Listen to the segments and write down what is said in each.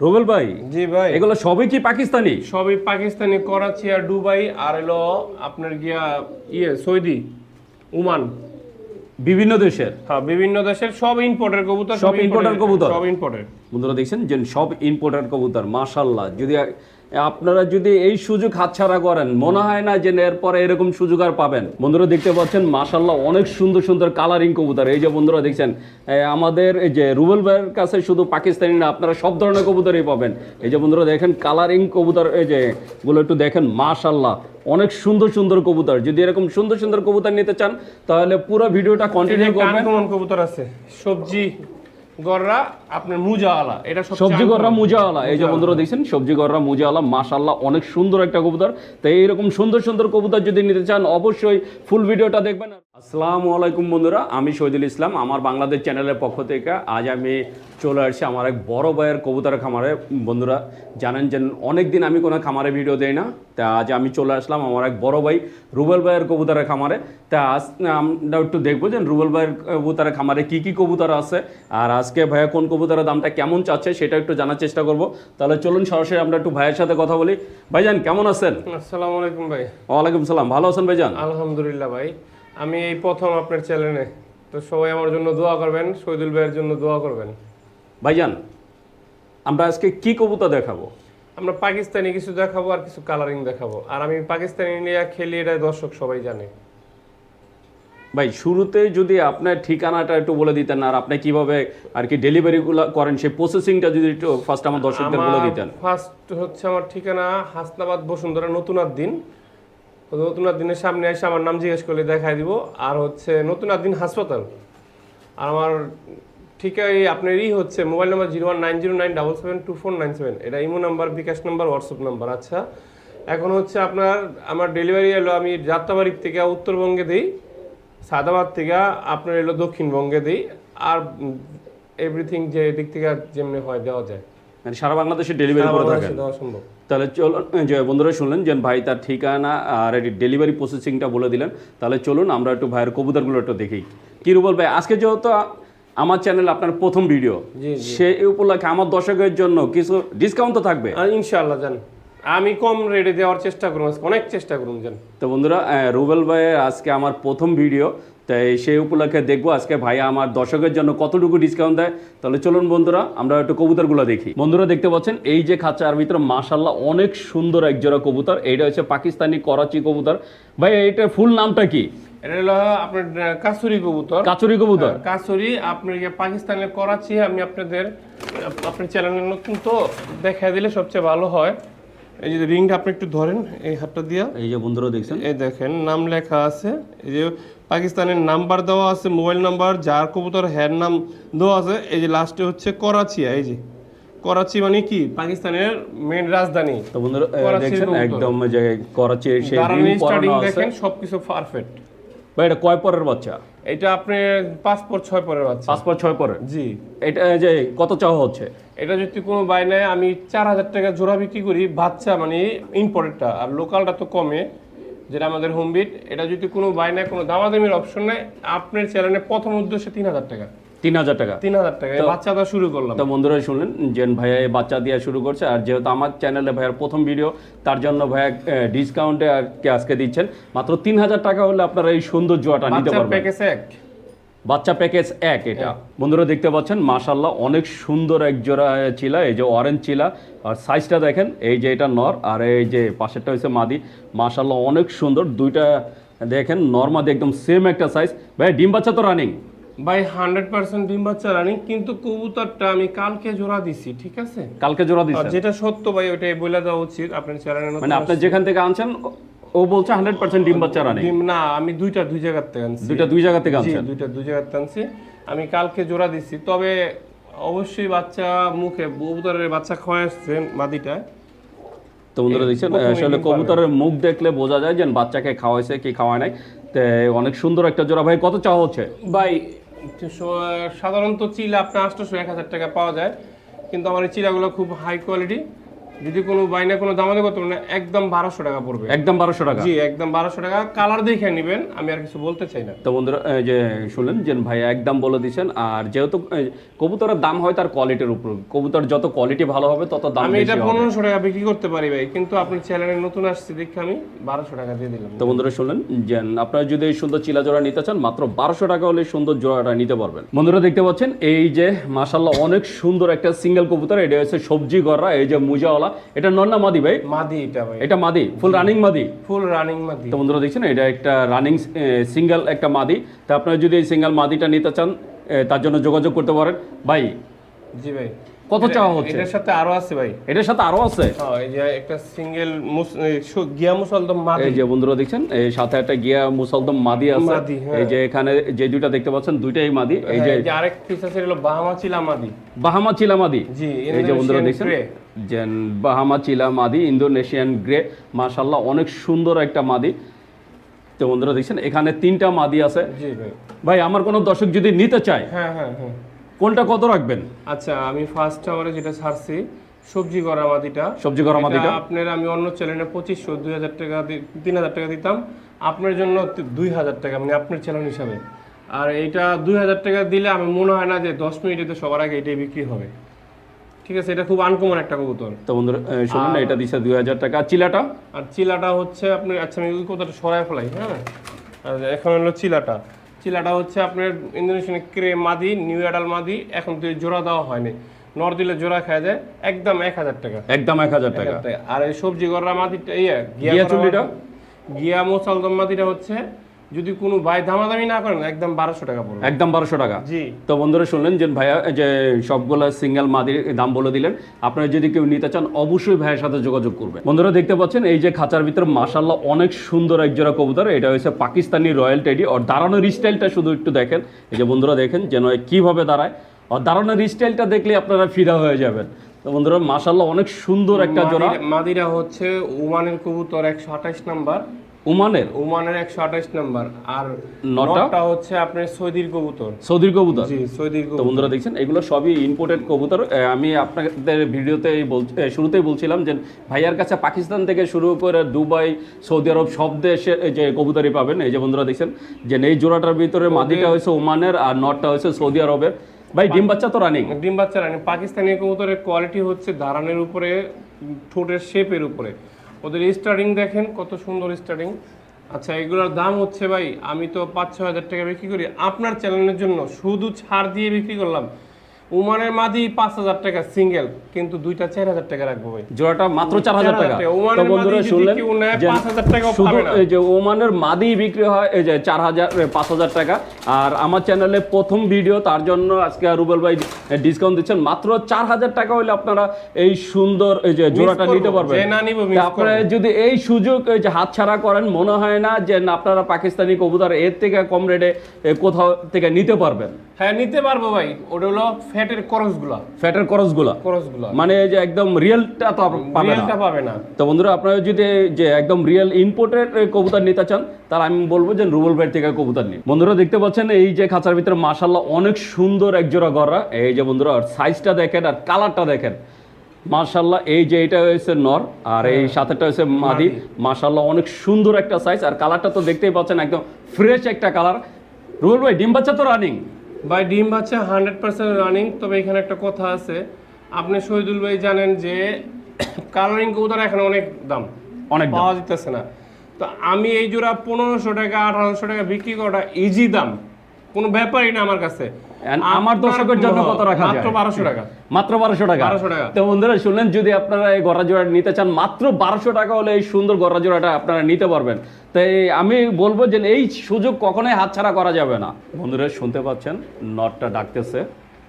রুবেল ভাই জি ভাই। এগুলো সবই কি পাকিস্তানি? সবই পাকিস্তানি করাচি আর দুবাই আর এলো আপনার গিয়া ইয়ে সৌদি ওমান। বিভিন্ন দেশের? হ্যাঁ বিভিন্ন দেশের সব ইম্পোর্টের কবুতর সব ইম্পোর্টার কবুতর? সব ইম্পোর্টের বন্ধুরা দেখছেন যে সব ইম্পোর্টার কবুতর মাশাল্লাহ যদি আপনারা যদি এই সুযোগ হাতছাড়া করেন মনে হয় না যে এরপরে এরকম সুযোগ আর পাবেন। বন্ধুরা দেখতে পাচ্ছেন মাশাল্লাহ অনেক সুন্দর সুন্দর কালারিং কবুতর। এই যে বন্ধুরা দেখছেন আমাদের এই যে রুবেল ভাইয়ের কাছে শুধু পাকিস্তানি না আপনারা সব ধরনের কবুতরই পাবেন। এই যে বন্ধুরা দেখেন কালারিং কবুতর এই যে গুলো একটু দেখেন মাশাল্লাহ অনেক সুন্দর সুন্দর কবুতর। যদি এরকম সুন্দর সুন্দর কবুতর নিতে চান তাহলে পুরো ভিডিওটা কন্টিনিউ করবেন। কবুতর আছে? সবজি। গররা আপনার মুজাওয়ালা এটা সবজি। গররা মুজাওয়ালা এই যে বন্ধুরা দেখছেন সবজি গররা মুজাওয়ালা মাশাল্লাহ অনেক সুন্দর একটা কবুতর তো এইরকম সুন্দর সুন্দর কবুতর যদি নিতে চান অবশ্যই ফুল ভিডিওটা দেখবেন আসসালামু আলাইকুম বন্ধুরা আমি শহীদুল ইসলাম আমার বাংলাদেশ চ্যানেলের পক্ষ থেকে আজ আমি চলে আসছি আমার এক বড় ভাইয়ের কবুতর খামারে। বন্ধুরা জানেন যে অনেক দিন আমি কোনো খামারে ভিডিও দেই না তা আজ আমি চলে আসলাম আমার এক বড় ভাই রুবেল ভাইয়ের কবুতরের খামারে। তা আজ আমরা একটু দেখব যে রুবেল ভাইয়ের কবুতরের খামারে কি কি কবুতর আছে আর আজকে ভাইয়া কোন কবুতরের দামটা কেমন চাচ্ছে সেটা একটু জানার চেষ্টা করব। তাহলে চলুন সরাসরি আমরা একটু ভাইয়ের সাথে কথা বলি। ভাইজান কেমন আছেন? আসসালামু আলাইকুম ভাই। ওয়ালাইকুম সালাম ভালো আছেন ভাইজান? আলহামদুলিল্লাহ ভাই। আমি এই প্রথম আপনার চ্যানেলে। তো সবাই আমার জন্য দোয়া করবেন শহীদুল ভাইয়ের জন্য দোয়া করবেন। ভাইজান আমরা আজকে কি কবুতর দেখাবো? আমরা পাকিস্তানি কিছু দেখাবো আর কিছু কালারিং দেখাবো। আর আমি পাকিস্তানি নিয়ে খেলি এটা দর্শক সবাই জানে। ভাই শুরুতে যদি আপনার ঠিকানাটা একটু বলে দিতেন আর আপনি কীভাবে আর কি ডেলিভারিগুলো করেন সেই প্রসেসিংটা যদি একটু ফার্স্ট আমার দর্শকদের বলে দিতেন। ফার্স্ট হচ্ছে আমার ঠিকানা হাসনাবাদ বসুন্ধরা নতুনার দিন নতুনার দিনের সামনে এসে আমার নাম জিজ্ঞেস করলে দেখাই দিব। আর হচ্ছে নতুন দিন হাসপাতাল। আর আমার ঠিক এই আপনারই হচ্ছে mobile number zero one nine zero nine double seven two four nine seven. এটা imo number, bKash number, WhatsApp number. আচ্ছা এখন হচ্ছে আপনার আমার ডেলিভারি এলো আমি যাত্রাবাড়ির থেকে উত্তরবঙ্গে দিই, সাদাবাদ থেকে আপনার এলো দক্ষিণবঙ্গে দিই। আর এভরিথিং যে দিক থেকে যেমনি হয় দেওয়া যায়। মানে সারা বাংলাদেশে ডেলিভারি করে থাকেন। সম্ভব। তাহলে চলুন যে বন্ধুরা শুনলেন যে ভাই তার ঠিকানা আর ডেলিভারি প্রসেসিংটা বলে দিলেন। তাহলে চলুন আমরা একটু ভাইয়ের কবুতরগুলো একটু দেখি। কি রুবল ভাই আজকে যেহেতু আমার চ্যানেল আপনার প্রথম ভিডিও সেই উপলক্ষে আমার দর্শকের জন্য কিছু ডিসকাউন্ট তো থাকবে। ইনশাআল্লাহ জান। আমি কম রেটে দেওয়ার চেষ্টা করুন অনেক চেষ্টা করুন জান। তো বন্ধুরা রুবেল ভাইয়ের আজকে আমার প্রথম ভিডিও তাই সেই উপলক্ষে দেখব আজকে ভাই আমার দর্শকের জন্য কতটুকু ডিসকাউন্ট দেয়। তাহলে চলুন বন্ধুরা আমরা একটু কবুতরগুলো দেখি। বন্ধুরা দেখতে পাচ্ছেন এই যে খাঁচার ভিতরে মাশাল্লাহ অনেক সুন্দর একজোড়া কবুতর। এইটা হচ্ছে পাকিস্তানি করাচি কবুতর। ভাই এইটার ফুল নামটা কি? এটা হলো আপনার আহ, কবুতর। কাচুরি কবুতর? কাসুরি আপনার ইয়ে পাকিস্তানের করাচি আমি আপনাদের আপনার চ্যানেলের নতুন তো দেখা দিলে সবচেয়ে ভালো হয়। এই যে রিংটা আপনি একটু ধরেন এই হাতটা দিয়া। এই যে বন্ধুরা দেখছেন। এই দেখেন নাম লেখা আছে। এই যে পাকিস্তানের নাম্বার দেওয়া আছে মোবাইল নাম্বার যার কবুতর হ্যার নাম দেওয়া আছে। এই যে লাস্টে হচ্ছে করাচি এই যে। করাচি মানে কি? পাকিস্তানের মেন রাজধানী। তো বন্ধুরা দেখছেন একদম যে করাচির সেই স্টার্টিং দেখেন সবকিছু পারফেক্ট ভাই এটা কয় পরের বাচ্চা? এটা আপনি পাঁচ পর ছয় পরের বাচ্চা। পাঁচ পর ছয় পরের? জি। এটা যে কত চাওয়া হচ্ছে? এটা যদি কোনো বাই নেয় আমি চার হাজার টাকা জোড়া বিক্রি করি বাচ্চা মানে ইম্পোর্টেডটা আর লোকালটা তো কমে। যেটা আমাদের হোম বিট এটা যদি কোনো বাই নাই কোনো দামাদামির অপশন নেই আপনার চ্যানেলে প্রথম উদ্দেশ্যে তিন হাজার টাকা। তিন হাজার টাকা। তিন হাজার টাকা বাচ্চা দেওয়া শুরু করলাম। তো বন্ধুরা শুনলেন যে ভাইয়া এই বাচ্চা দেওয়া শুরু করছে আর যেহেতু আমার চ্যানেলে ভাইয়ার প্রথম ভিডিও তার জন্য ভাইয়া ডিসকাউন্টে আজকে দিচ্ছেন। মাত্র তিন হাজার টাকা হলে আপনারা এই সুন্দর জোয়াটা নিতে পারবেন। প্যাকেজ এক। বাচ্চা প্যাকেজ এক এটা। বন্ধুরা দেখতে পাচ্ছেন মাশাল্লাহ অনেক সুন্দর এক জোড়া চিলা এই যে অরেঞ্জ চিলা। আর সাইজটা দেখেন এই যে এটা নর আর এই যে পাশেরটা হচ্ছে মাদি। মাশাল্লাহ অনেক সুন্দর দুইটা দেখেন নর মাদি একদম সেম একটা সাইজ ভাই ডিম বাচ্চা তো রানিং ভাই হান্ড্রেড পার্সেন্ট ডিম বাচ্চা রানিং কিন্তু কবুতরটা আমি কালকে জোড়া দিছি ঠিক আছে? কালকে জোড়া দিচ্ছেন যেটা সত্য ভাই ওইটাই বলে দেওয়া উচিত আপনার চ্যানেলে মানে আপনি যেখান থেকে আনছেন ও বলছে হান্ড্রেড পার্সেন্ট ডিম বাচ্চা রানিং ডিম না আমি দুইটা দুই জায়গার থেকে আনছি। দুইটা দুই জায়গা থেকে জি আনছেন? দুইটা দুই জায়গার টানছি আমি কালকে জোড়া দিছি। তবে অবশ্যই বাচ্চা মুখে কবুতরের বাচ্চা খাওয়া আসছে মাদিটা তো বন্ধুরা দেখছেন আসলে কবুতরের মুখ দেখলে বোঝা যায় যে বাচ্চাকে খাওয়াইছে কি খাওয়ায় নাই। তো অনেক সুন্দর একটা জোড়া। ভাই কত চাওয়া হচ্ছে? ভাই সাধারণত চিলা আপনার আটশোশো এক হাজার টাকা পাওয়া যায়। কিন্তু আমার এই চিলাগুলো খুব হাই কোয়ালিটি যদি কোনো বাইনা কোনো দামাদি করতে পারেন একদম বারোশো টাকা পড়বে। একদম বারোশো টাকা? জি একদম বারোশো টাকা। কালার দেখে নেবেন আমি আর কিছু বলতে চাই না। তো বন্ধুরা যে শুনলেন যে ভাই একদম বলে দিচ্ছেন আর যেহেতু কবুতরের দাম হয় তার কোয়ালিটির উপর। কবুতর যত কোয়ালিটি ভালো হবে তত দাম আমি এটা পনেরোশো টাকা বিক্রি করতে পারি ভাই কিন্তু আপনার চ্যানেলে নতুন আসছে দেখে আমি বারোশো টাকা দিয়ে দিলাম। তো বন্ধুরা শুনলেন যে আপনারা যদি এই সুন্দর চিলা জোড়া নিতে চান মাত্র বারোশো টাকা হলে সুন্দর জোড়াটা নিতে পারবেন। বন্ধুরা দেখতে পাচ্ছেন এই যে মাসাল্লাহ অনেক সুন্দর একটা সিঙ্গেল কবুতর এটা হচ্ছে সবজি গররা এই যে মুজাওয়ালা। এটা নন্না মাদি ভাই? মাদি এটা ভাই। এটা মাদি ফুল রানিং মাদি? ফুল রানিং মাদি। তো বন্ধুরা দেখছেন এটা একটা রানিং সিঙ্গেল একটা মাদি। তা আপনারা যদি এই সিঙ্গেল মাদিটা নিতে চান তার জন্য যোগাযোগ করতে পারেন। ভাই জি ভাই। কত চাওয়া হচ্ছে? এটার সাথে আরও আছে ভাই। এটার সাথে আরও আছে? হ্যাঁ এই যে একটা সিঙ্গেল গিয়া মুসলদম মাদি। এই যে বন্ধুরা দেখছেন এই সাথে একটা গিয়া মুসলদম মাদি আছে। হ্যাঁ। এই যে এখানে যে দুইটা দেখতে পাচ্ছেন দুইটাই মাদি। এই যে হ্যাঁ, যে আরেক পিস আছে হলো বাহামা চিলা মাদি। বাহামা চিলা মাদি। জি এই যে বন্ধুরা দেখছেন grey। যে বাহামা চিলা মাদি ইন্দোনেশিয়ান গ্রে। মাশাল্লাহ অনেক সুন্দর একটা মাদি। তো বন্ধুরা দেখছেন এখানে তিনটা মাদি আছে। জি ভাই। ভাই আমার কোনো দর্শক যদি নিতে চায় হ্যাঁ হ্যাঁ হ্যাঁ। কোনটা কত রাখবেন? আচ্ছা আমি ফার্স্ট আওয়ারে যেটা ছাড়ছি সবজি করা মাদিটা সবজি গরম মাদিটা এটা আপনার আমি অন্য চ্যানেলে পঁচিশশো দুই হাজার টাকা তিন হাজার টাকা দিতাম। আপনার জন্য দুই হাজার টাকা মানে আপনার চ্যানেল হিসাবে। আর এইটা দুই হাজার টাকা দিলে আমি মনে হয় না যে দশ মিনিটে তো সবার আগে এটাই বিক্রি হবে। ঠিক আছে এটা খুব আনকমন একটা কবুতর। তো বন্ধুরা শুনুন না, এটা দিচ্ছে দুই হাজার টাকা। চিলাটা? আর চিলাটা হচ্ছে আপনি আচ্ছা আমি ওই সরায় ফেলাই হ্যাঁ? আর এখন হলো চিলাটা। চিলাটা হচ্ছে আপনার ইন্দোনেশিয়ান ক্রে মাদি নিউ এডাল মাদি এখন তো জোড়া দেওয়া হয়নি। নর দিলে জোড়া খাওয়া যায় একদম এক হাজার টাকা। একদম এক হাজার টাকা। আর এই সবজি গররা মাদিটা ইয়ে গিয়া গিয়া চুল্লিটা? গিয়া মোসালদম মাদিটা হচ্ছে যদি কোনো ভাই দামাদামি না করেন একদম বারোশো টাকা পড়বে। একদম বারোশো টাকা। জি। তো বন্ধুরা শুনলেন যে ভাইয়া যে সবগুলো সিঙ্গেল মাদির দাম বলে দিলেন আপনারা যদি কেউ নিতে চান অবশ্যই ভাইয়ের সাথে যোগাযোগ করবেন বন্ধুরা দেখতে পাচ্ছেন এই যে খাঁচার ভিতরে মাসাল্লাহ অনেক সুন্দর এক জোড়া কবুতর এটা হচ্ছে পাকিস্তানি রয়্যাল টেডি। আর দাঁড়ানোর স্টাইলটা শুধু একটু দেখেন। এই যে বন্ধুরা দেখেন যেন কীভাবে দাঁড়ায়। আর দাঁড়ানোর স্টাইলটা দেখলে আপনারা ফিদা হয়ে যাবেন। তো বন্ধুরা মাসাল্লাহ অনেক সুন্দর একটা জোড়া। মাদিরা হচ্ছে ওমানের কবুতর একশো আঠাশ নাম্বার। উমানের? ওমানের একশো আঠাশ নাম্বার। আর নটা? হচ্ছে আপনার সৌদির কবুতর। সৌদির কবুতর? জি সৌদির তো কবুতর। বন্ধুরা দেখছেন এগুলো সবই ইম্পোর্টেড কবুতর। আমি আপনাদের ভিডিওতে বল- শুরুতেই বলছিলাম যে ভাইয়ার কাছে পাকিস্তান থেকে শুরু করে দুবাই সৌদি আরব সব দেশে যে কবুতরই পাবেন। এই যে বন্ধুরা দেখছেন যে এই জোড়াটার ভিতরে মাদিটা হয়েছে ওমানের আর নটটা হয়েছে সৌদি আরবের। ভাই ডিম বাচ্চা তো রানিং ডিম বাচ্চা রানি পাকিস্তানি কবুতরের কোয়ালিটি হচ্ছে দাঁড়ানোর উপরে ঠোঁটের শেপের উপরে। ওদের স্টার্টিং দেখেন, কত সুন্দর স্টার্টিং আচ্ছা এগুলোর দাম হচ্ছে ভাই, আমি তো পাঁচ ছ হাজার টাকা বিক্রি করি। আপনার চ্যানেলের জন্য শুধু ছাড় দিয়ে বিক্রি করলাম। উমানের মাদি পাঁচ হাজার টাকা সিঙ্গেল কিন্তু দুইটা চার হাজার টাকা রাখব ভাই। জোড়াটা মাত্র চার হাজার টাকা। তো বন্ধুরা শুনলেন কেউ নেয়, যে 5,000 টাকাও শুধু পাবে না। এই যে ওমানের মাদি বিক্রি হয় এই যে চার হাজার পাঁচ হাজার টাকা। আর আমার চ্যানেলে প্রথম ভিডিও তার জন্য আজকে রুবেল ভাই ডিসকাউন্ট দিচ্ছেন। মাত্র চার হাজার টাকা হলে আপনারা এই সুন্দর এই যে জোড়াটা নিতে পারবেন। তারপরে যদি এই সুযোগ এই যে হাতছাড়া করেন মনে হয় না যে আপনারা পাকিস্তানি কবুতর এর থেকে কম রেটে কোথাও থেকে নিতে পারবেন। হ্যাঁ নিতে পারব ভাই। ওটা হলো ফ্যাটের করসগুলা ফ্যাটের খরচগুলা? করসগুলা মানে যে একদম রিয়েলটা তো পাবেন না। পাবে না। তো বন্ধুরা আপনারা যদি যে একদম রিয়েল ইম্পোর্টেড কবুতর নিতে চান তাহলে আমি বলব যে রুবেল ভাই থেকে কবুতর নিন। বন্ধুরা দেখতে পাচ্ছেন এই যে খাঁচার ভিতরে মাশাল্লাহ অনেক সুন্দর এক জোড়া গররা। এই যে বন্ধুরা সাইজটা দেখেন আর কালারটা দেখেন। মাশাল্লাহ এই যে এটা হয়েছে নর আর এই সাথেটা হয়েছে মাদি। মাশাল্লাহ অনেক সুন্দর একটা সাইজ আর কালারটা তো দেখতেই পাচ্ছেন একদম ফ্রেশ একটা কালার রুবেল ভাই ডিম বাচ্চা তো রানিং ভাই ডিম বাচ্চা হান্ড্রেড পার্সেন্ট রানিং তবে এখানে একটা কথা আছে। আপনি শহীদুল ভাই জানেন যে কালারিং কবুতর এখন অনেক দাম। অনেক পাওয়া যেতেছে না। তো আমি এই জোড়া পনেরোশো টাকা আঠারোশো টাকা বিক্রি করাটা ইজি দাম। কোনো ব্যাপারই না আমার কাছে। আমার দর্শকের জন্য কত রাখা মাত্র বারোশো টাকা। মাত্র বারোশো টাকা। বারোশো টাকা। তো বন্ধুরা শুনলেন যদি আপনারা এই গড়া জোড়াটা নিতে চান মাত্র বারোশো টাকা হলে এই সুন্দর গড়া জোড়াটা আপনারা নিতে পারবেন। তাই আমি বলব যে এই সুযোগ কখনোই হাতছাড়া করা যাবে না। বন্ধুরা শুনতে পাচ্ছেন? নটটা ডাকতেছে।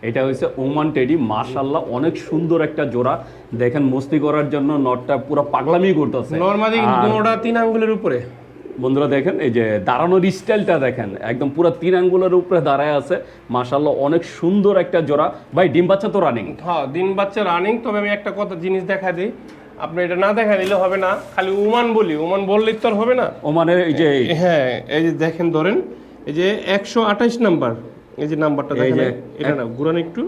এটা হচ্ছে ওমান টেডি। মার্শাল্লাহ অনেক সুন্দর একটা জোড়া। দেখেন মস্তি করার জন্য নটটা পুরো পাগলামি করতেছে। নর্মালি কোনোটা তিন আঙ্গুলের উপরে। বন্ধুরা দেখেন এই যে দাঁড়ানোর স্টাইলটা দেখেন একদম পুরো তিন আঙ্গুলের উপরে দাঁড়ায় আছে। মার্শাল্লাহ অনেক সুন্দর একটা জোড়া। ভাই ডিম বাচ্চা তো রানিং হ্যাঁ দিন বাচ্চা রানিং তবে আমি একটা কথা জিনিস দেখা দিই। আপনি এটা না দেখা নিলে হবে না খালি উমান বলি উমান বললেই তো আর হবে না। ওমানের এই যে হ্যাঁ এই যে দেখেন ধরেন এই যে একশো আঠাইশ নাম্বার এই যে নাম্বারটা দেখেন এটা না ঘুরান একটু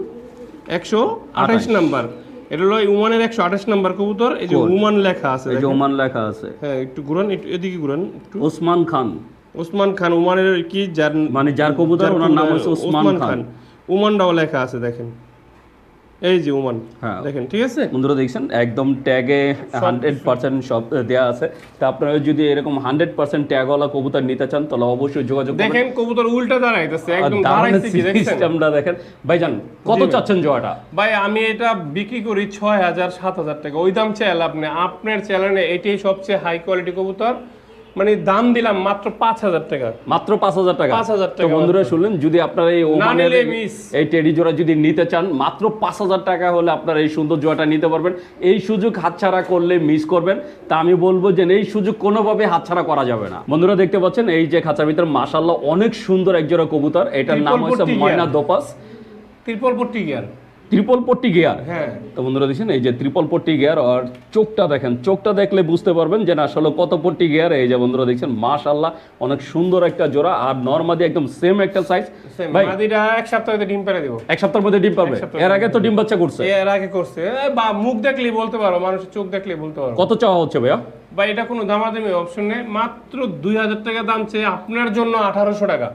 একশো আঠাইশ নাম্বার এটা হলো উমানের একশো আঠাশ নাম্বার কবুতর এই যে উমান লেখা আছে এই যে। ওমান লেখা আছে। হ্যাঁ একটু ঘুরান একটু এদিকে ঘুরান একটু। ওসমান খান। ওসমান খান উমানের কি যার মানে যার কবুতর ওনার নাম হচ্ছে ওসমান খান। উমানটাও লেখা আছে দেখেন। এই যে উমান হ্যাঁ। দেখেন ঠিক আছে? বন্ধুরা দেখছেন একদম ট্যাগে হান্ড্রেড পার্সেন্ট সব দেওয়া আছে। তা আপনারা যদি এরকম হান্ড্রেড পার্সেন্ট ট্যাগওয়ালা কবুতর নিতে চান তাহলে অবশ্যই যোগাযোগ দেখেন কবুতর উল্টা দাঁড়াইতেছে একদম দাঁড়াইছে কি সিস্টেমটা দেখেন। ভাইজান কত চাচ্ছেন জোয়াটা ভাই আমি এটা বিক্রি করি ছয় হাজার সাত হাজার টাকা। ওই দাম চাইল আপনি আপনার চ্যানেলে এটাই সবচেয়ে হাই কোয়ালিটি কবুতর। মানে দাম দিলাম মাত্র পাঁচ হাজার টাকা। মাত্র পাঁচ হাজার টাকা। 5,000 তো টাকা বন্ধুরা শুনলেন যদি আপনারা এই ওমানের এই টেডি জোড়া যদি নিতে চান মাত্র পাঁচ হাজার টাকা হলে আপনারা এই সুন্দর জোড়াটা নিতে পারবেন। এই সুযোগ হাতছাড়া করলে মিস করবেন। তা আমি বলব যে এই সুযোগ কোনোভাবে হাতছাড়া করা যাবে না। বন্ধুরা দেখতে পাচ্ছেন এই যে খাঁচার ভিতরে মাশাল্লাহ অনেক সুন্দর এক জোড়া কবুতর। এটার নাম হচ্ছে ময়না। দোপাস। ত্রিপল পট্টি গিয়ার ত্রিপল পট্টি গিয়ার হ্যাঁ। তো বন্ধুরা দেখছেন এই যে ত্রিপল পট্টি গিয়ার আর চোখটা দেখেন চোখটা দেখলে বুঝতে পারবেন যে না আসলে কত পট্টি গিয়ার এই যে বন্ধুরা দেখছেন মাশাল্লাহ অনেক সুন্দর একটা জোড়া আর নর্মাদি একদম সেম একটা সাইজ ভাই মাদিটা এক সপ্তাহে ডিম পেরে দেবো। এক সপ্তাহের মধ্যে ডিম পাবে? এর আগে তো ডিম বাচ্চা করছে। এর আগে করছে। বা মুখ দেখলেই বলতে পারো মানুষের চোখ দেখলেই বলতে পারো। কত চাওয়া হচ্ছে ভাইয়া? ভাই এটা কোনো দামাদামি অপশন নেই। মাত্র দুই হাজার টাকা দাম চেয়ে আপনার জন্য আঠারোশো টাকা।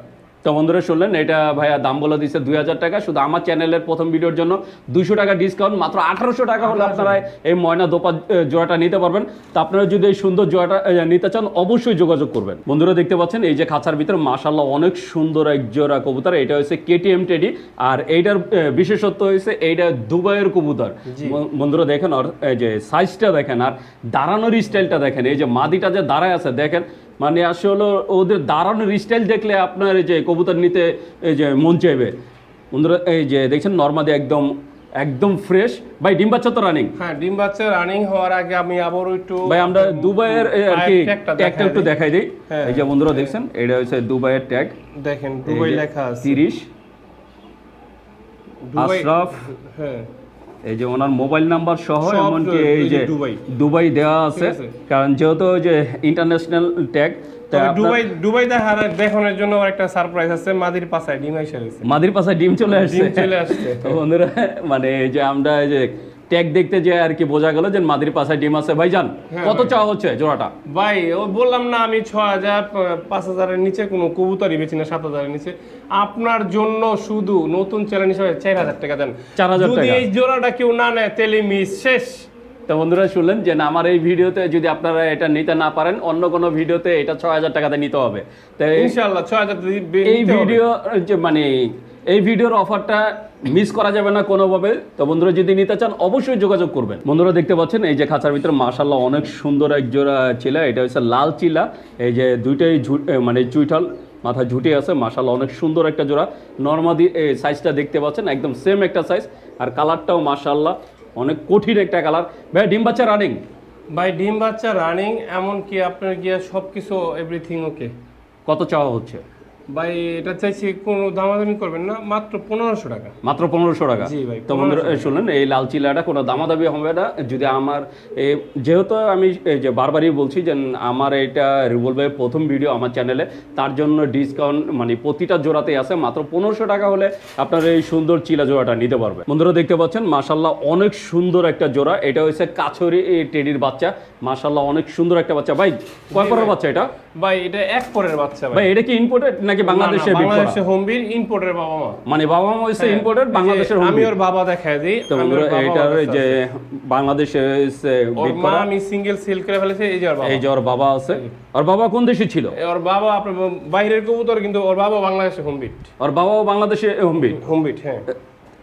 তো বন্ধুরা শুনলেন এটা ভাইয়া দাম বলে দিচ্ছে দুই হাজার টাকা। শুধু আমার চ্যানেলের প্রথম ভিডিওর জন্য দুশো টাকা ডিসকাউন্ট মাত্র আঠারোশো টাকা হলে আপনারা এই ময়না দোপা জোড়াটা নিতে পারবেন। তো আপনারা যদি এই সুন্দর জোড়াটা নিতে চান অবশ্যই যোগাযোগ করবেন। বন্ধুরা দেখতে পাচ্ছেন এই যে খাঁচার ভিতরে মাশাল্লাহ অনেক সুন্দর এক জোড়া কবুতর এটা হচ্ছে কেটিএম টেডি আর এইটার বিশেষত্ব হয়েছে এইটা দুবাইয়ের কবুতর। বন্ধুরা দেখেন আর এই যে সাইজটা দেখেন আর দাঁড়ানোর স্টাইলটা দেখেন এই যে মাদিটা যে দাঁড়ায় আছে দেখেন মানে আসলে ওদের দাঁড়ানোর স্টাইল দেখলে আপনার এই যে কবুতর নিতে এই যে মন চাইবে। বন্ধুরা এই যে দেখছেন নর্মাদি একদম একদম ফ্রেশ ভাই ডিম বাচ্চা তো রানিং হ্যাঁ ডিম বাচ্চা রানিং হওয়ার আগে আমি আবার একটু ভাই আমরা দুবাইয়ের আর কি ট্যাগটা একটু দেখাই দিই। হ্যাঁ। এই যে বন্ধুরা দেখছেন এটা হচ্ছে দুবাইয়ের ট্যাগ দেখেন দুবাই লেখা আছে। তিরিশ। দুবাই আশরাফ। হ্যাঁ। এই যে ওনার মোবাইল নাম্বার সহ এমনকি এই যে দুবাই। দেওয়া আছে। কারণ যেহেতু যে ইন্টারন্যাশনাল ট্যাগ তবে দুবাই দুবাই দেখার দেখানোর জন্য একটা সারপ্রাইজ আছে মাদির পাশায় ডিম মাদির ডিম চলে আসছে চলে আসছে বন্ধুরা মানে এই যে আমরা এই যে ট্যাগ দেখতে যে আর কি বোঝা গেল যে মাদির পাশে ডিম আছে। ভাইজান হ্যাঁ, কত চাওয়া হচ্ছে জোড়াটা? ভাই ও বললাম না আমি ছ হাজার পাঁচ হাজারের নিচে কোনো কবুতরই বেছি না সাত হাজারের নিচে। আপনার জন্য শুধু নতুন চ্যানেল হিসেবে চার হাজার টাকা দেন। 4,000 যদি টাকা। এই জোড়াটা কেউ না নেয় তাহলে মিস শেষ। তো বন্ধুরা শুনলেন যে না, আমার এই ভিডিওতে যদি আপনারা এটা নিতে না পারেন অন্য কোনো ভিডিওতে এটা ছয় হাজার টাকাতে নিতে হবে। তো ইনশাল্লাহ ছয় হাজার এই ভিডিও যে মানে এই ভিডিওর অফারটা মিস করা যাবে না কোনোভাবে। তো বন্ধুরা যদি নিতে চান অবশ্যই যোগাযোগ করবেন। বন্ধুরা দেখতে পাচ্ছেন এই যে খাঁচার ভিতরে মাশাল্লাহ অনেক সুন্দর এক জোড়া চিলা। এটা হচ্ছে লাল চিলা। এই যে দুইটাই মানে চুইঠাল মাথা ঝুটে আছে মাশাল্লাহ অনেক সুন্দর একটা জোড়া। নর্মাদি এই সাইজটা দেখতে পাচ্ছেন একদম সেম একটা সাইজ আর কালারটাও মাশাল্লাহ অনেক কঠিন একটা কালার ভাই ডিম বাচ্চা রানিং ভাই ডিম বাচ্চা রানিং এমনকি আপনার গিয়া সব কিছু এভরিথিং ওকে কত চাওয়া হচ্ছে? ভাই এটা চাইছি কোনো দামাদামি করবেন না মাত্র পনেরোশো টাকা। মাত্র পনেরোশো টাকা? জি ভাই, তো বন্ধুরা শুনলেন এই লাল চিলাটা কোনো দামাদামি হবে না। যদি আমার যেহেতু আমি এই যে বারবারই বলছি যে আমার এটা রিভলভের প্রথম ভিডিও আমার চ্যানেলে তার জন্য ডিসকাউন্ট মানে প্রতিটা জোড়াতেই আছে। মাত্র পনেরোশো টাকা হলে আপনার এই সুন্দর চিলা জোড়াটা নিতে পারবে বন্ধুরা দেখতে পাচ্ছেন মাসাল্লাহ অনেক সুন্দর একটা জোড়া। এটা হচ্ছে কাছরি টেডির বাচ্চা। মাসাল্লাহ অনেক সুন্দর একটা বাচ্চা। ভাই কয় পরের বাচ্চা এটা? ভাই এটা এক পরের বাচ্চা ভাই। ভাই এটা কি ইম্পোর্টেড নাকি বাংলাদেশে না, না, বাংলাদেশে হোমবির ইম্পোর্টের বাবা মা। মানে বাবা মা হচ্ছে ইম্পোর্টেড বাংলাদেশের আমি ওর বাবা দেখায় দিই তো বন্ধুরা যে বাংলাদেশে ওর করা। আমি সিঙ্গেল সেল করে ফেলেছে এই যে ওর বাবা। এই যে ওর বাবা আছে। ওর বাবা কোন দেশে ছিল? ওর বাবা আপনার বাইরের কবুতর কিন্তু ওর বাবা বাংলাদেশে হোমবিট ওর বাবাও বাংলাদেশে হোমবিট হ্যাঁ।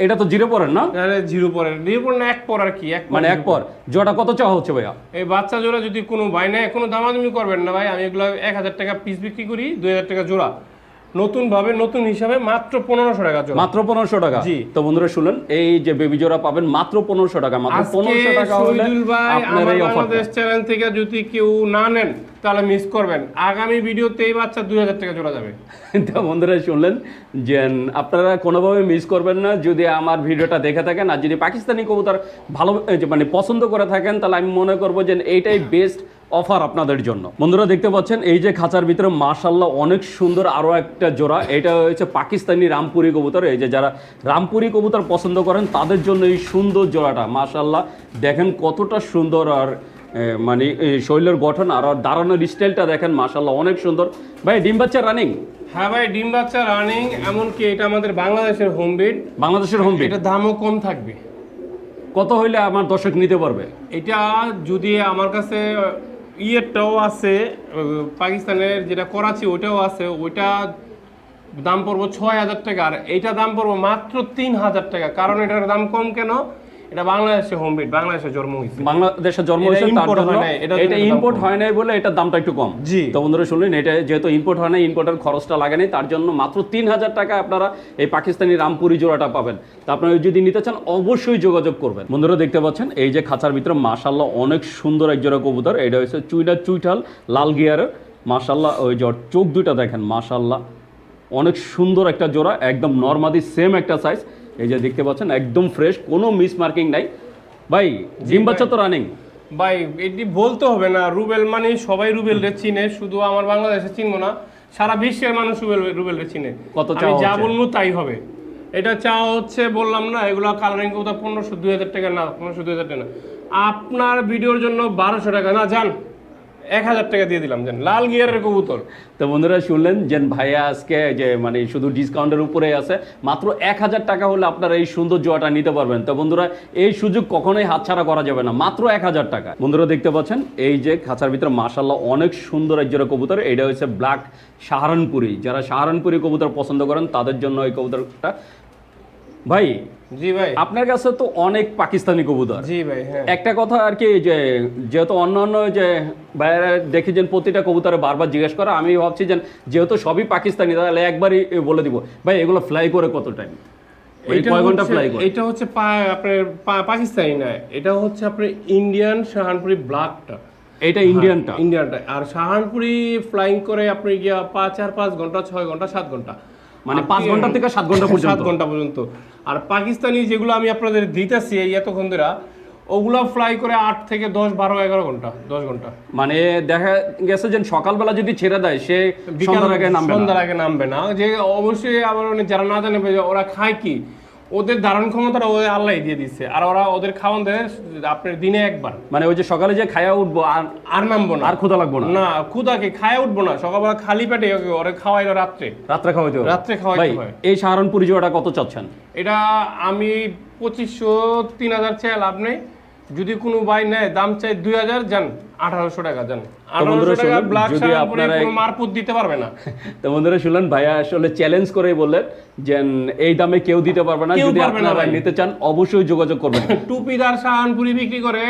এটা তো জিরো পরের না? আরে জিরো পরে জিরো পর না এক পর আর কি এক মানে এক পর। জোড়া কত চাওয়া হচ্ছে ভাইয়া? এই বাচ্চা জোড়া যদি কোনো ভাই নেয় কোনো দামাদামি করবেন না ভাই। আমি এগুলো এক হাজার টাকা পিস বিক্রি করি দুই হাজার টাকা জোড়া। নতুন ভাবে নতুন হিসাবে মাত্র পনেরোশো টাকা মাত্র পনেরোশো টাকা। জি। তো বন্ধুরা শুনলেন এই যে বেবি জোড়া পাবেন মাত্র পনেরোশো টাকা। মাত্র পনেরোশো টাকা হলে আপনার এই বাংলাদেশ চ্যানেল থেকে যদি কেউ না নেন তাহলে মিস করবেন। আগামী ভিডিওতে এই বাচ্চা দুই হাজার টাকা জোড়া যাবে। তো বন্ধুরা শুনলেন যে আপনারা কোনোভাবে মিস করবেন না। যদি আমার ভিডিওটা দেখে থাকেন আর যদি পাকিস্তানি কবুতর ভালো মানে পছন্দ করে থাকেন তাহলে আমি মনে করব যে এইটাই বেস্ট অফার আপনাদের জন্য। বন্ধুরা দেখতে পাচ্ছেন এই যে খাঁচার ভিতরে মাশাল্লাহ অনেক সুন্দর আরও একটা জোড়া। এটা হচ্ছে পাকিস্তানি রামপুরি কবুতর। এই যে যারা রামপুরি কবুতর পছন্দ করেন তাদের জন্য এই সুন্দর জোড়াটা মাশাল্লাহ দেখেন কতটা সুন্দর আর মানে শৈলের গঠন আর দাঁড়ানোর স্টাইলটা দেখেন মাশাল্লাহ অনেক সুন্দর। ভাই ডিম বাচ্চা রানিং হ্যাঁ ভাই ডিম বাচ্চা রানিং এমনকি এটা আমাদের বাংলাদেশের হোম বিট বাংলাদেশের হোম এটা দামও কম থাকবে। কত হইলে আমার দর্শক নিতে পারবে? এটা যদি আমার কাছে ইয়েরটাও আছে পাকিস্তানের যেটা করাচি, ওইটাও আছে। ওইটা দাম পড়ব ছয় হাজার টাকা, আর এইটা দাম পড়ব মাত্র তিন হাজার টাকা। কারণ এটার দাম কম কেন? এটা বাংলাদেশে বাংলাদেশে জন্ম হয়েছে। বাংলাদেশে জন্ম হয়েছে তার জন্য এটা ইম্পোর্ট হয় নাই বলে এটার দামটা একটু কম। জি। তো বন্ধুরা শুনলেন এটা যেহেতু ইম্পোর্ট হয় না ইম্পোর্টের খরচটা লাগে নাই তার জন্য মাত্র তিন হাজার টাকা আপনারা এই পাকিস্তানি রামপুরি জোড়াটা পাবেন। তা আপনারা যদি নিতে চান অবশ্যই যোগাযোগ করবেন। বন্ধুরা দেখতে পাচ্ছেন এই যে খাঁচার ভিতরে মাশাল্লাহ অনেক সুন্দর এক জোড়া কবুতর এটা হচ্ছে চুইটা চুইঠাল লাল গিয়ারের মাশাল্লাহ ওই ওর চোখ দুইটা দেখেন মাশাল্লাহ অনেক সুন্দর একটা জোড়া একদম নর্মাদি সেম একটা সাইজ এই যে দেখতে পাচ্ছেন একদম ফ্রেশ কোনো মিস মার্কিং নাই। ভাই জিম বাচ্চা তো রানিং ভাই এটি বলতে হবে না রুবেল মানে সবাই রুবেল রে চিনে শুধু আমার বাংলাদেশে চিনবো না সারা বিশ্বের মানুষ রুবেল রুবেল রে চিনে। কত আমি যা? বলব তাই হবে। এটা চাওয়া হচ্ছে বললাম না এগুলো কালারিং কবুতর পনেরোশো দুই হাজার টাকা না পনেরোশো দুই হাজার টাকা না। আপনার ভিডিওর জন্য বারোশো টাকা। না যান। এক হাজার টাকা দিয়ে দিলাম যান লাল গিয়ারের কবুতর। তো বন্ধুরা শুনলেন যে ভাইয়া আজকে যে মানে শুধু ডিসকাউন্টের উপরে আছে, মাত্র এক হাজার টাকা হলে আপনারা এই সুন্দর জোয়াটা নিতে পারবেন। তো বন্ধুরা, এই সুযোগ কখনোই হাতছাড়া করা যাবে না, মাত্র এক হাজার টাকা। বন্ধুরা দেখতে পাচ্ছেন, এই যে খাঁচার ভিতরে মাসাল্লাহ অনেক সুন্দর এক জোড়া কবুতর, এটা হচ্ছে ব্ল্যাক সাহারানপুরি। যারা সাহারানপুরি কবুতর পছন্দ করেন, তাদের জন্য এই কবুতরটা ভাই জি ভাই। আপনার কাছে তো অনেক পাকিস্তানি কবুতর। জি ভাই হ্যাঁ। একটা কথা আর কি যে যেহেতু অন্যান্য যে বাইরে দেখি যে প্রতিটা কবুতরে বারবার জিজ্ঞেস করা আমি ভাবছি যে যেহেতু সবই পাকিস্তানি তাহলে একবারই বলে দিব। ভাই এগুলো ফ্লাই করে কত টাইম এটা হচ্ছে- আপনার পাকিস্তানি না এটা হচ্ছে আপনার ইন্ডিয়ান শাহানপুরি ব্লাকটা এটা ইন্ডিয়ানটা ইন্ডিয়ানটা আর শাহানপুরি ফ্লাইং করে আপনি গিয়া পাঁচ চার পাঁচ ঘণ্টা ছয় ঘণ্টা সাত ঘণ্টা। মানে পাঁচ ঘণ্টা থেকে সাত ঘণ্টা সাত ঘণ্টা পর্যন্ত। আর পাকিস্তানি যেগুলো আমি আপনাদের দিতেছি এই এতক্ষণ ধরে ওগুলো ফ্লাই করে আট থেকে দশ বারো এগারো ঘণ্টা দশ ঘণ্টা। মানে দেখা গেছে যে সকালবেলা যদি ছেড়ে দেয় সে বিকেল সন্ধ্যার আগে নামবে। সন্ধ্যার আগে নামবে না। যে অবশ্যই আবার মানে যারা না জানে ওরা খায় কি? ওদের ধারণ ক্ষমতাটা ওদের আল্লাহ দিয়ে দিচ্ছে আর ওরা ওদের খাওয়ান দেয় আপনার দিনে একবার। মানে ওই যে সকালে যে খায়া উঠবো আর আর নামবো না। আর ক্ষুধা লাগবো না? না ক্ষুদাকে খায়া উঠবো না। সকালবেলা খালি পেটে ওকে ওরে খাওয়াইলো রাত্রে। রাত্রে খাওয়াইতে। রাত্রে খাওয়াইতে ভাই হয়। এই সাহারণ জোড়াটা কত চাচ্ছেন? এটা আমি পঁচিশশো তিন হাজার চাই লাভ নেই। যদি কোনো ভাই নেয় দাম চাই দুই হাজার যান আঠারোশো টাকা যান। যদি আপনারা- মারপুত দিতে পারবে না। তো বন্ধুরা শুনলেন ভাইয়া আসলে চ্যালেঞ্জ করে বললেন যে এই দামে কেউ দিতে পারবে না যদি আপনারা নিতে চান অবশ্যই যোগাযোগ করবেন। টুপিদার শাহানপুরি বিক্রি করে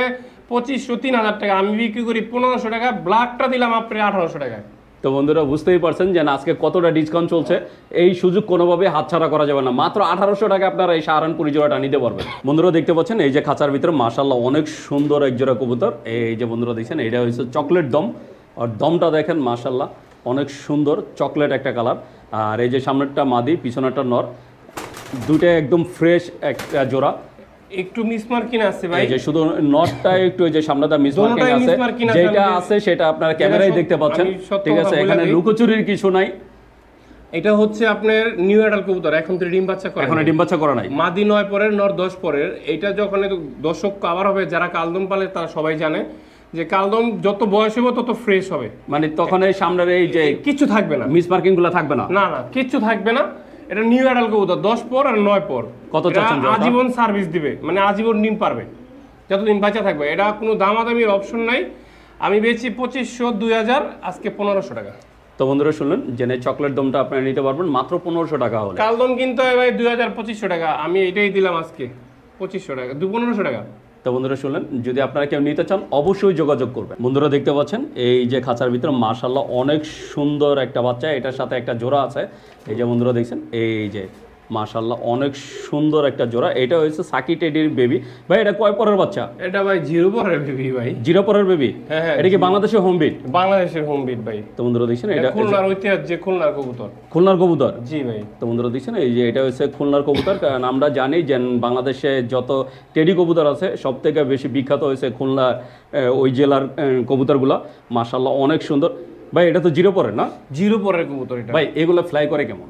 পঁচিশশো তিন হাজার টাকা আমি বিক্রি করি পনেরোশো টাকা ব্ল্যাকটা দিলাম আপনি আঠারোশো টাকা তো বন্ধুরা বুঝতেই পারছেন যে আজকে কতটা ডিসকাউন্ট চলছে, এই সুযোগ কোনোভাবে হাতছাড়া করা যাবে না। মাত্র আঠারোশো টাকা আপনারা এই সাহারানপুরি জোড়াটা নিতে পারবেন। বন্ধুরা দেখতে পাচ্ছেন, এই যে খাঁচার ভিতরে মাশাল্লাহ অনেক সুন্দর এক জোড়া কবুতর। এই যে বন্ধুরা দেখছেন, এটা হচ্ছে চকলেট দম। আর দমটা দেখেন মাশাল্লাহ অনেক সুন্দর চকলেট একটা কালার। আর এই যে সামনেরটা মাদি, পিছনেরটা নর। দুটো একদম ফ্রেশ একটা জোড়া। একটু আসছে ভাই। যে শুধু নটটা একটু যে সামনেটা আছে যেটা আছে সেটা আপনারা ক্যামেরায় দেখতে পাচ্ছেন। ঠিক আছে এখানে লুকোচুরির কিছু নাই। এটা হচ্ছে আপনার নিউ অ্যাডাল কবুতর এখন তো ডিম বাচ্চা করে এখন ডিম বাচ্চা করা নাই। মাদি নয় পরের নর দশ পরের এটা যখন দর্শক আবার হবে যারা কালদম পালে তারা সবাই জানে যে কালদম যত বয়স হবে তত ফ্রেশ হবে। মানে তখন এই সামনের এই যে কিছু থাকবে না। মিস মার্কিংগুলো থাকবে না। না না কিচ্ছু থাকবে না। এটা নিউ অ্যাডাল কবুতর দশ পর আর নয় পর। কত? আজীবন সার্ভিস দিবে মানে আজীবন ডিম পারবে। যতদিন বাঁচা থাকবে এটা কোনো দামাদামির অপশন নাই। আমি বেচি পঁচিশশো দুই হাজার আজকে পনেরোশো টাকা। তো বন্ধুরা শুনলেন জেনে চকলেট দমটা আপনারা নিতে পারবেন মাত্র পনেরোশো টাকা হলে। কালদম কিনতে হয় ভাই দুই হাজার পঁচিশশো টাকা। আমি এটাই দিলাম আজকে পঁচিশশো টাকা দু পনেরোশো টাকা। তো বন্ধুরা শুনলেন, যদি আপনারা কেউ নিতে চান, অবশ্যই যোগাযোগ করবেন। বন্ধুরা দেখতে পাচ্ছেন, এই যে খাঁচার ভিতরে মার্শাল্লাহ অনেক সুন্দর একটা বাচ্চা, এটার সাথে একটা জোড়া আছে। এই যে বন্ধুরা দেখছেন, এই যে মাশাল্লাহ অনেক সুন্দর একটা জোড়া। এটা হয়েছে সাকি টেডির বেবি। ভাই এটা কয় পরের বাচ্চা? এটা ভাই জিরো পরের বেবি ভাই। জিরো পরের বেবি? হ্যাঁ, হ্যাঁ, এটা কি বাংলাদেশের হোম বিট বাংলাদেশের হোম বিট ভাই। তো বন্ধুরা দেখছেন এটা খুলনার ঐতিহাস যে খুলনার কবুতর। খুলনার কবুতর? জি ভাই। তো বন্ধুরা দেখছেন এই যে এটা হচ্ছে খুলনার কবুতর। কারণ আমরা জানি যে বাংলাদেশে যত টেডি কবুতর আছে সব থেকে বেশি বিখ্যাত হয়েছে খুলনা আহ, ওই জেলার কবুতরগুলা। মাশাল্লাহ অনেক সুন্দর। ভাই এটা তো জিরো পরের না? জিরো পরের কবুতর এটা। ভাই এগুলো ফ্লাই করে কেমন?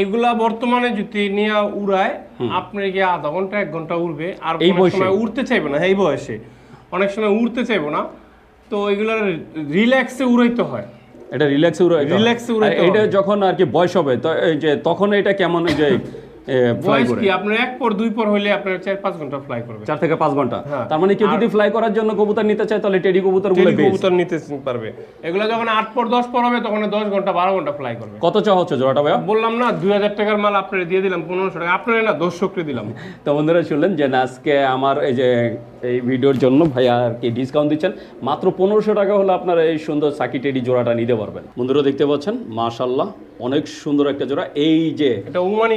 এগুলা বর্তমানে যদি নিয়ে উড়ায় আপনি কি আধা ঘণ্টা এক ঘণ্টা উড়বে। আর এই বয়সে? সময় উড়তে চাইবে না এই বয়সে। অনেক সময় উড়তে চাইব না। তো এগুলো রিল্যাক্সে উড়াইতে হয়। এটা রিল্যাক্সে উড়াইতে রিল্যাক্সে উড়াইতে এটা যখন আর কি বয়স হবে তো যে তখন এটা কেমন যে ফ্লাই করে। আপনার এক পর দুই পর হইলে আপনার চার পাঁচ ঘণ্টা ফ্লাই করবে। চার থেকে পাঁচ ঘণ্টা। হ্যাঁ। তার মানে কেউ যদি ফ্লাই করার জন্য কবুতর নিতে চায় তাহলে টেডি কবুতরগুলো কবুতর নিতে পারবে। এগুলো যখন আট পর দশ পর হবে তখন দশ ঘণ্টা বারো ঘণ্টা ফ্লাই করবে। কত চা হচ্ছে জোড়াটা ভাই বললাম না দুই হাজার টাকার মাল আপনার দিয়ে দিলাম পনেরোশো টাকা। আপনার না দর্শককে দিলাম। তো বন্ধুরা শুনলেন যে আজকে আমার এই যে এই ভিডিওর জন্য ভাইয়া আর কি ডিসকাউন্ট দিচ্ছেন। মাত্র পনেরোশো টাকা হলে আপনারা এই সুন্দর সাকিটেডি জোড়াটা নিতে পারবেন। বন্ধুরা দেখতে পাচ্ছেন মাশাল্লাহ অনেক সুন্দর একটা জোড়া। এই যে এটা উমানি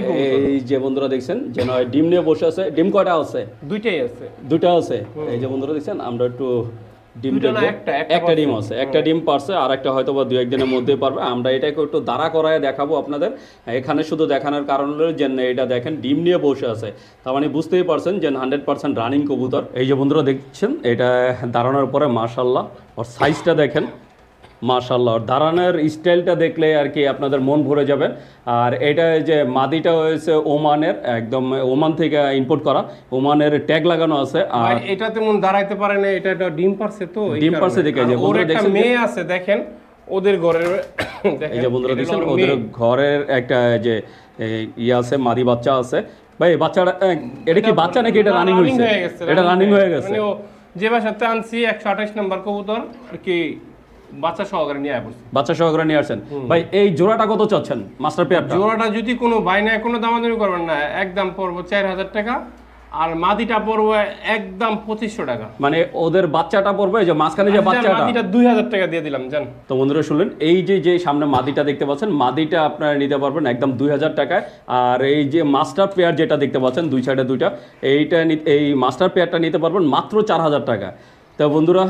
এই যে বন্ধুরা দেখছেন যে নয় ডিম নিয়ে বসে আছে। ডিম কয়টা আছে? দুইটাই আছে। দুটা আছে। এই যে বন্ধুরা দেখছেন আমরা একটু ডিম একটা, ডিম আছে একটা ডিম পারছে আর একটা হয়তো বা দু একদিনের মধ্যে পারবে। আমরা এটাকে একটু দাঁড়া করায় দেখাবো আপনাদের। এখানে শুধু দেখানোর কারণ হলো যে এটা দেখেন ডিম নিয়ে বসে আছে। তার মানে বুঝতেই পারছেন যে হান্ড্রেড পার্সেন্ট রানিং কবুতর। এই যে বন্ধুরা দেখছেন এটা দাঁড়ানোর পরে মার্শাল্লাহ ওর সাইজটা দেখেন। মাশাল্লাহ দাঁড়ানোর স্টাইলটা দেখলে আর কি আপনাদের মন ভরে যাবে। আর এটা যে মাদিটা হয়েছে ওমানের একদম ওমান থেকে ইম্পোর্ট করা। ওমানের ট্যাগ লাগানো আছে। আর এটা তেমন দাঁড়াইতে পারে না এটা একটা ডিম পারছে তো ডিম পারছে দেখে যে ওর একটা মেয়ে আছে দেখেন ওদের ঘরের এই যে বন্ধুরা দেখছেন ওদের ঘরের একটা যে এই, ইয়ে আছে মাদি বাচ্চা আছে। ভাই বাচ্চাটা এটা কি বাচ্চা নাকি এটা রানিং হয়েছে? এটা রানিং হয়ে গেছে। মানে ও যে বাসাতে আনছি একশো আঠাশ নাম্বার কবুতর আর কি বাচ্চা সহকারে নিয়ে বাচ্চা সহকারে নিয়ে আসছেন। ভাই এই জোড়াটা কত চাচ্ছেন? মাস্টার পেয়ারটা? জোড়াটা যদি কোনো বাইনায় কোনো দামাদামি করবেন না। একদম পড়ব চার হাজার টাকা। আর মাদিটা পড়ব একদম পঁচিশশো টাকা। মানে ওদের বাচ্চাটা পড়বে এই যে মাঝখানে যে বাচ্চাটা। মাদিটা দুই হাজার টাকা দিয়ে দিলাম জান। তো বন্ধুরা শুনলেন এই যে যে সামনে মাদিটা দেখতে পাচ্ছেন মাদিটা আপনারা নিতে পারবেন একদম দুই হাজার টাকায়। আর এই যে মাস্টার পেয়ার যেটা দেখতে পাচ্ছেন দুই সাইডে দুইটা এইটা এই মাস্টার পেয়ারটা নিতে পারবেন মাত্র চার হাজার টাকা তো বন্ধুরা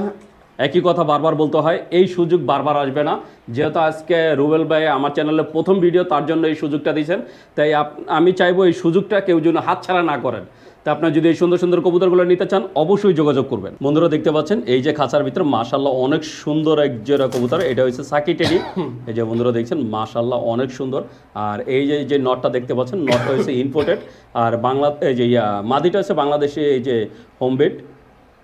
একই কথা বারবার বলতে হয়, এই সুযোগ বারবার আসবে না। যেহেতু আজকে রুবেল ভাই আমার চ্যানেলে প্রথম ভিডিও, তার জন্য এই সুযোগটা দিয়েছেন। তাই আমি চাইব এই সুযোগটা কেউ যেন হাতছাড়া না করেন। তা আপনার যদি এই সুন্দর সুন্দর কবুতরগুলো নিতে চান, অবশ্যই যোগাযোগ করবেন। বন্ধুরা দেখতে পাচ্ছেন, এই যে খাঁচার ভিতরে মাশাল্লাহ অনেক সুন্দর এক জোড়া কবুতর। এটা হচ্ছে সাকি টেডি। এই যে বন্ধুরা দেখছেন মাশাল্লাহ অনেক সুন্দর। আর এই যে যে নটটা দেখতে পাচ্ছেন নটটা হচ্ছে ইম্পোর্টেড আর বাংলা, এই যে মাদিটা হচ্ছে বাংলাদেশে, এই যে হোম বেড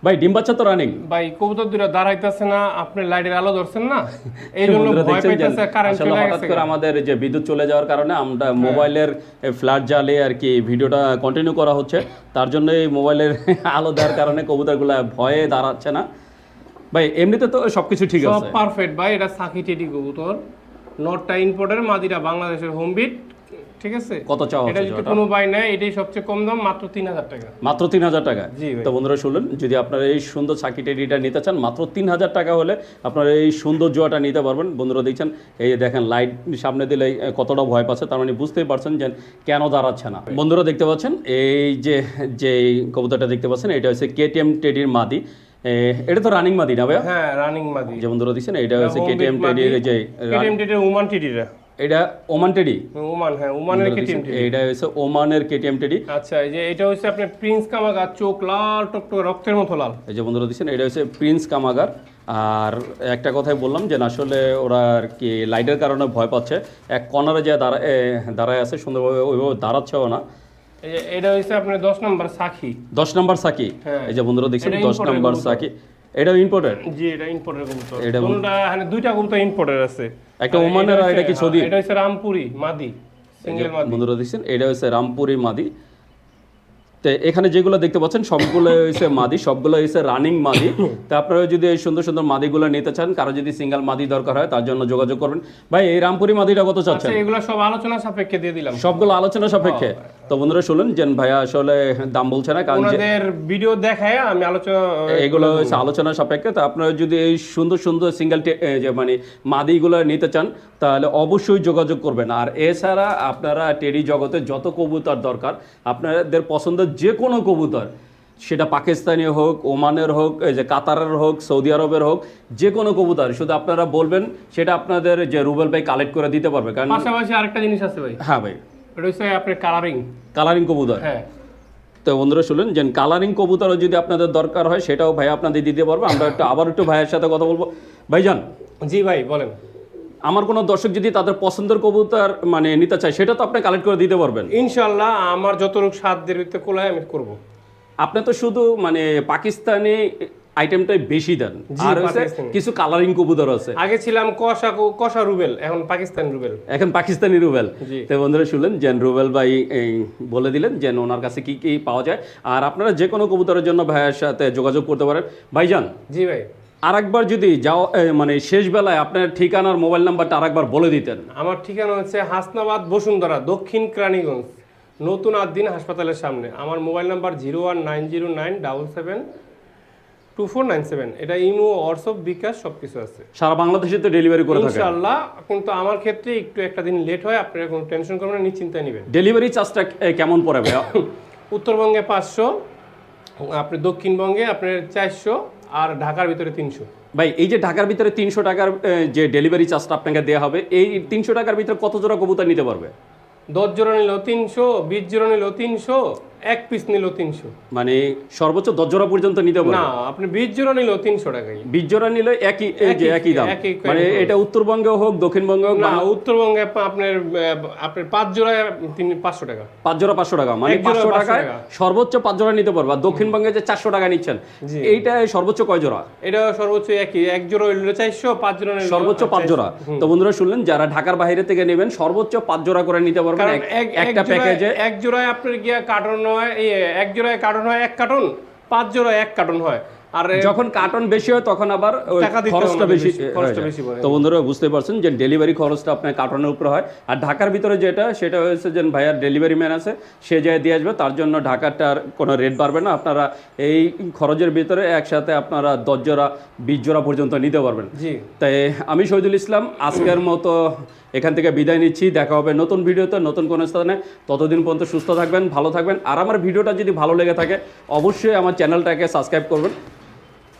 ভাই ডিম বাচ্চা তো রানিং ভাই কবুতর দুটা দাঁড়াইতেছে না আপনি লাইটের আলো ধরছেন না? এই জন্য ভয় পাইতেছে কারেন্ট চলে হঠাৎ গেছে করে আমাদের যে বিদ্যুৎ চলে যাওয়ার কারণে আমরা মোবাইলের ফ্ল্যাট জালে আর কি ভিডিওটা কন্টিনিউ করা হচ্ছে। তার জন্য এই মোবাইলের আলো দেওয়ার কারণে কবুতরগুলো ভয়ে দাঁড়াচ্ছে না। ভাই এমনিতে তো সবকিছু ঠিক সব আছে। পারফেক্ট ভাই এটা সাকি টেডি কবুতর। নটটা ইম্পোর্টের মাদিরা বাংলাদেশের হোম বিট ঠিক আছে? কত চাওয়া এটা যদি কোনো বাই নেয় এটাই সবচেয়ে কম দাম মাত্র তিন হাজার টাকা। মাত্র তিন হাজার টাকা? জি তো বন্ধুরা শুনলেন যদি আপনারা এই সুন্দর সাকি টেডিটা নিতে চান মাত্র তিন হাজার টাকা হলে আপনারা এই সুন্দর জোয়াটা নিতে পারবেন। বন্ধুরা দেখছেন এই যে দেখেন লাইট সামনে দিলে কতটা ভয় পাচ্ছে তার মানে বুঝতেই পারছেন যে কেন দাঁড়াচ্ছে না। বন্ধুরা দেখতে পাচ্ছেন এই যে যে কবুতরটা দেখতে পাচ্ছেন এটা হচ্ছে কেটিএম টেডির মাদি। এটা তো রানিং মাদি না ভাইয়া? হ্যাঁ রানিং মাদি। যে বন্ধুরা দিচ্ছেন এটা হচ্ছে কেটিএম টেডির যে কেটিএম টেডির উমান টেডিরা এটা ওমান টেডি? ওমান হ্যাঁ উমানের কেটিএম টেডি। এটা হচ্ছে ওমানের কেটিএম টেডি। আচ্ছা এই যে এটা হচ্ছে আপনার প্রিন্স কামাগার চোখ লাল টকটক রক্তের মতো লাল। এই যে বন্ধুরা দিচ্ছেন এটা হচ্ছে প্রিন্স কামাগার। আর একটা কথাই বললাম যে আসলে ওরা আর কি লাইটের কারণে ভয় পাচ্ছে। এক কর্নারে যে দাঁড়া এ, দাঁড়ায় আছে সুন্দরভাবে ওইভাবে দাঁড়াচ্ছেও না। এই যে এটা হচ্ছে আপনার দশ নম্বর সাখি দশ নম্বর সাকি হ্যাঁ। এই যে বন্ধুরা দেখছেন এটা দশ নম্বর কবুতর। সাকি এটাও ইম্পোর্টেড জি এটা ইম্পোর্টের কবুতর এটা কোনটা মানে দুইটা কবুতর ইম্পোর্টার আছে। একটা ওমানের আর এটা কি সৌদি? হ্যাঁ, এটা হচ্ছে রামপুরি মাদি সিঙ্গেল মাদি। বন্ধুরা দেখছেন এটা হচ্ছে রামপুরি মাদি। তো এখানে যেগুলো দেখতে পাচ্ছেন সবগুলো হয়েছে মাদি সবগুলো হয়েছে রানিং মাদি। তো আপনারা যদি এই সুন্দর সুন্দর মাদিগুলো নিতে চান কারও যদি সিঙ্গেল মাদি দরকার হয় তার জন্য যোগাযোগ করবেন। ভাই এই রামপুরি মাদিটা কত চাচ্ছেন? আচ্ছা এগুলো সব আলোচনা সাপেক্ষে দিয়ে দিলাম। সবগুলো আলোচনা সাপেক্ষে। তো বন্ধুরা শুনলেন যে ভাইয়া আসলে দাম বলছে না কারণ ওনাদের ভিডিও দেখায় আমি আলোচনা এগুলো হচ্ছে আলোচনা সাপেক্ষে। তো আপনারা যদি এই সুন্দর সুন্দর সিঙ্গেল যে মানে মাদিগুলো নিতে চান তাহলে অবশ্যই যোগাযোগ করবেন। আর এছাড়া আপনারা টেডি জগতে যত কবুতর দরকার আপনাদের পছন্দের যে কোনো কবুতর সেটা পাকিস্তানি হোক ওমানের হোক এই যে কাতারের হোক সৌদি আরবের হোক যে কোনো কবুতর শুধু আপনারা বলবেন সেটা আপনাদের যে রুবেল ভাই কালেক্ট করে দিতে পারবে কারণ পাশাপাশি আরেকটা জিনিস আছে ভাই। হ্যাঁ ভাই। এটা হচ্ছে আপনার কালারিং কালারিং কবুতর? হ্যাঁ। তো বন্ধুরা শুনলেন যে কালারিং কবুতরও যদি আপনাদের দরকার হয় সেটাও ভাই আপনাদের দিতে পারব। আমরা একটু আবার একটু ভাইয়ের সাথে কথা বলব। ভাইজান। জি ভাই বলেন। আমার কোনো দর্শক যদি তাদের পছন্দের কবুতর মানে নিতে চায় সেটা তো আপনি কালেক্ট করে দিতে পারবেন। ইনশাল্লাহ আমার যতটুকু সাধ্যের ভিতরে কোলায় আমি করব। আপনি তো শুধু মানে পাকিস্তানি আইটেমটাই বেশি দেন। আর হচ্ছে কিছু কালারিং কবুতর আছে। আগে ছিলাম কষা কষা রুবেল এখন পাকিস্তান রুবেল। এখন পাকিস্তানি রুবেল। তো বন্ধুরা শুনলেন যে রুবেল ভাই এই বলে দিলেন যে ওনার কাছে কি কি পাওয়া যায়। আর আপনারা যে কোনো কবুতরের জন্য ভাইয়ের সাথে যোগাযোগ করতে পারেন। ভাইজান জি ভাই। আরেকবার যদি যাও মানে শেষ বেলায় আপনার ঠিকানার মোবাইল নাম্বারটা আরেকবার বলে দিতেন। আমার ঠিকানা হচ্ছে হাসনাবাদ বসুন্ধরা দক্ষিণ ক্রানীগঞ্জ নতুন আদ্দিন হাসপাতালের সামনে। আমার mobile number zero one nine zero nine double seven two four nine seven. এটা ইমো হোয়াটসঅ্যাপ বিকাশ সব কিছু আছে। সারা বাংলাদেশে তো ডেলিভারি করে থাকে ইনশাআল্লাহ কিন্তু আমার ক্ষেত্রে একটু একটা দিন লেট হয় আপনারা কোনো টেনশন করবেন না নিশ্চিন্তায় নেবেন। ডেলিভারি চার্জটা কেমন পড়ে ভাইয়া? উত্তরবঙ্গে পাঁচশো আপনি দক্ষিণবঙ্গে আপনার চারশো আর ঢাকার ভিতরে তিনশো। ভাই এই যে ঢাকার ভিতরে তিনশো টাকার যে ডেলিভারি চার্জটা আপনাকে দেওয়া হবে এই তিনশো টাকার ভিতরে কত জোড়া কবুতর নিতে পারবে? দশ জোড়া নিল তিনশো বিশ জোড়া নিল তিনশো এক পিস নিল তিনশো। মানে সর্বোচ্চ দশ জোড়া পর্যন্ত নিতে পারবে? না আপনি বিশ জোড়া নিল তিনশো টাকাই বিশ জোড়া নিলে একই যে একই- দাম। মানে এটা উত্তরবঙ্গে হোক দক্ষিণবঙ্গে হোক না উত্তরবঙ্গে আপনার আপনার পাঁচ জোড়া তিন পাঁচশো টাকা। পাঁচ জোড়া পাঁচশো টাকা। মানে পাঁচশো টাকায় টাকা। সর্বোচ্চ পাঁচ জোড়া নিতে পারবে। দক্ষিণবঙ্গে যে চারশো টাকা নিচ্ছেন এইটা সর্বোচ্চ কয় জোড়া? এটা সর্বোচ্চ একই। এক জোড়া হইল চারশো পাঁচ জোড়া সর্বোচ্চ পাঁচ জোড়া। তো বন্ধুরা শুনলেন যারা ঢাকার বাইরে থেকে নেবেন সর্বোচ্চ পাঁচ জোড়া করে নিতে পারবেন। একটা প্যাকেজে এক জোড়ায় আপনার গিয়া কার্টন হয় এক জোড়ায় কার্টন হয় এক কার্টন পাঁচ জোড়ায় এক কার্টন হয়। আর যখন কার্টন বেশি হয় তখন আবার খরচটা বেশি। তো বন্ধুরা বুঝতে পারছেন যে ডেলিভারি খরচটা আপনার কার্টনের উপরে হয়। আর ঢাকার ভিতরে যেটা সেটা হয়েছে যে ভাইয়ার ডেলিভারি ম্যান আছে সে যায় দিয়ে আসবে তার জন্য ঢাকাটার কোনো রেট বাড়বে না। আপনারা এই খরচের ভিতরে একসাথে আপনারা দশ জোড়া বিশ জোড়া পর্যন্ত নিতে পারবেন। জি। তাই আমি শহীদুল ইসলাম আজকের মতো এখান থেকে বিদায় নিচ্ছি। দেখা হবে নতুন ভিডিওতে নতুন কোনো স্থানে। ততদিন পর্যন্ত সুস্থ থাকবেন ভালো থাকবেন। আর আমার ভিডিওটা যদি ভালো লেগে থাকে অবশ্যই আমার চ্যানেলটাকে সাবস্ক্রাইব করবেন।